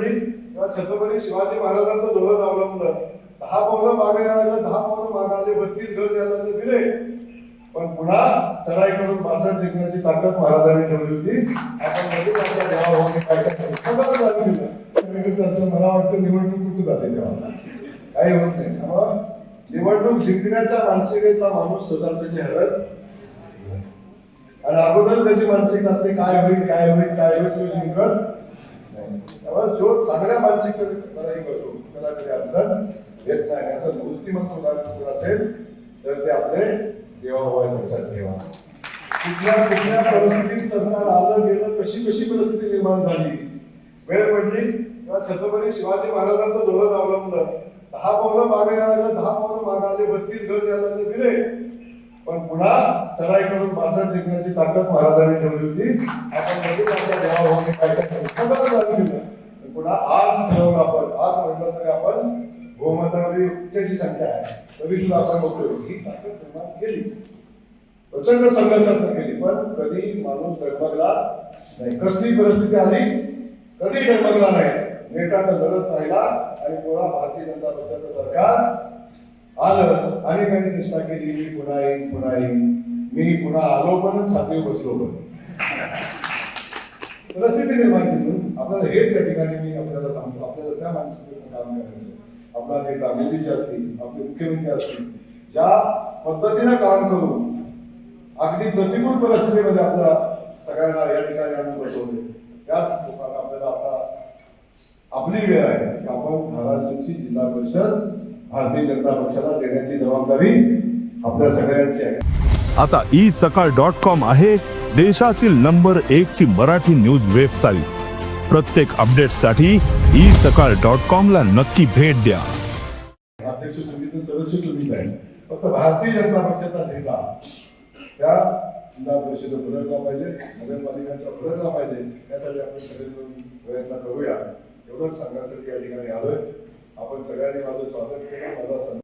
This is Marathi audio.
पंडित किंवा छत्रपती शिवाजी महाराजांचं धोरण अवलंबलं दहा पावलं मागे आलं दहा पावलं मागे आले बत्तीस गड द्यायला दिले. पण पुन्हा चढाई करून बासष्ट जिंकण्याची ताकद महाराजांनी ठेवली होती. आपण मला वाटतं निवडणूक कुठं जाते तेव्हा काही होत नाही. त्यामुळं निवडणूक जिंकण्याच्या मानसिकतेचा माणूस सदासाची हरत आणि अगोदर त्याची मानसिकता असते काय होईल काय होईल काय होईल तो जिंकत त्यामुळे जो चांगल्या मानसिकतेने करतो त्याला कधी अडचण येत नाही आणि याचं मूर्तिमत्व कोणाचं असेल तर ते आपले देवाभावाच्या लक्षात ठेवा. कुठल्या कुठल्या परिस्थितीत सरकार आलं गेलं कशी कशी परिस्थिती निर्माण झाली? वेळ पडली तेव्हा छत्रपती शिवाजी महाराजांचं धोरण अवलंबलं. दहा पावलं मागे आलं दहा पावलं मागे आले बत्तीस घर द्यायला दिले. पण पुन्हा चढाई करून बासट जिंकण्याची ताकद महाराजांनी ठेवली होती. आपण लगेच आपल्या देवाभावाने काय काय सगळं पुन्हा आज ठरवलं आपण आज म्हटलं तरी आपण गोमतामध्ये युक्त्याची संख्या आहे. तरी सुद्धा आपण बघतोय ही ताकद निर्माण केली. प्रचंड संघर्षात केली पण कधी माणूस डगमगला नाही. कसली परिस्थिती आली कधी डगमगला नाही. नेटानं लढत राहिला आणि पुन्हा भारतीय जनता पक्षाचं सरकार आलं. अनेकांनी चेष्टा केली मी पुन्हा येईन पुन्हा येईन. मी पुन्हा आलो पण सातवी बसलो पण. परिस्थिती निर्माण केली. आपल्याला हेच या ठिकाणी मी आपल्याला सांगतो. आपल्याला त्या मानसिकतेनं काम करायचं आपला नेता मोदीजी असतील आपले मुख्यमंत्री असतील ज्या पद्धतीनं काम करून अगदी प्रतिकूल परिस्थितीमध्ये आपल्या सगळ्यांना या ठिकाणी आणून बसवले. त्याच लोकांना आपल्याला आता आपली वेळ आहे. की आपण धाराशिवची जिल्हा परिषद भारतीय जनता पक्षाला देण्याची जबाबदारी आपल्या सगळ्यांची आहे. आता ई सकाळ डॉट कॉम आहे देशातील नंबर एक ची मराठी न्यूज वेबसाईट. प्रत्येक अपडेटसाठी ई सकाळ डॉट कॉम ला नक्की भेट द्या. अध्यक्ष तुम्हीचं सदस्य तुम्हीच आहे फक्त भारतीय जनता पक्षाचा नेता त्या जिल्हा परिषद बदलला पाहिजे नगरपालिकांच्या बदलला पाहिजे यासाठी आपण सगळेजण प्रयत्न करूया. एवढंच सांगण्यासाठी या ठिकाणी आलोय. आपण सगळ्यांनी माझं स्वागत केलं. माझा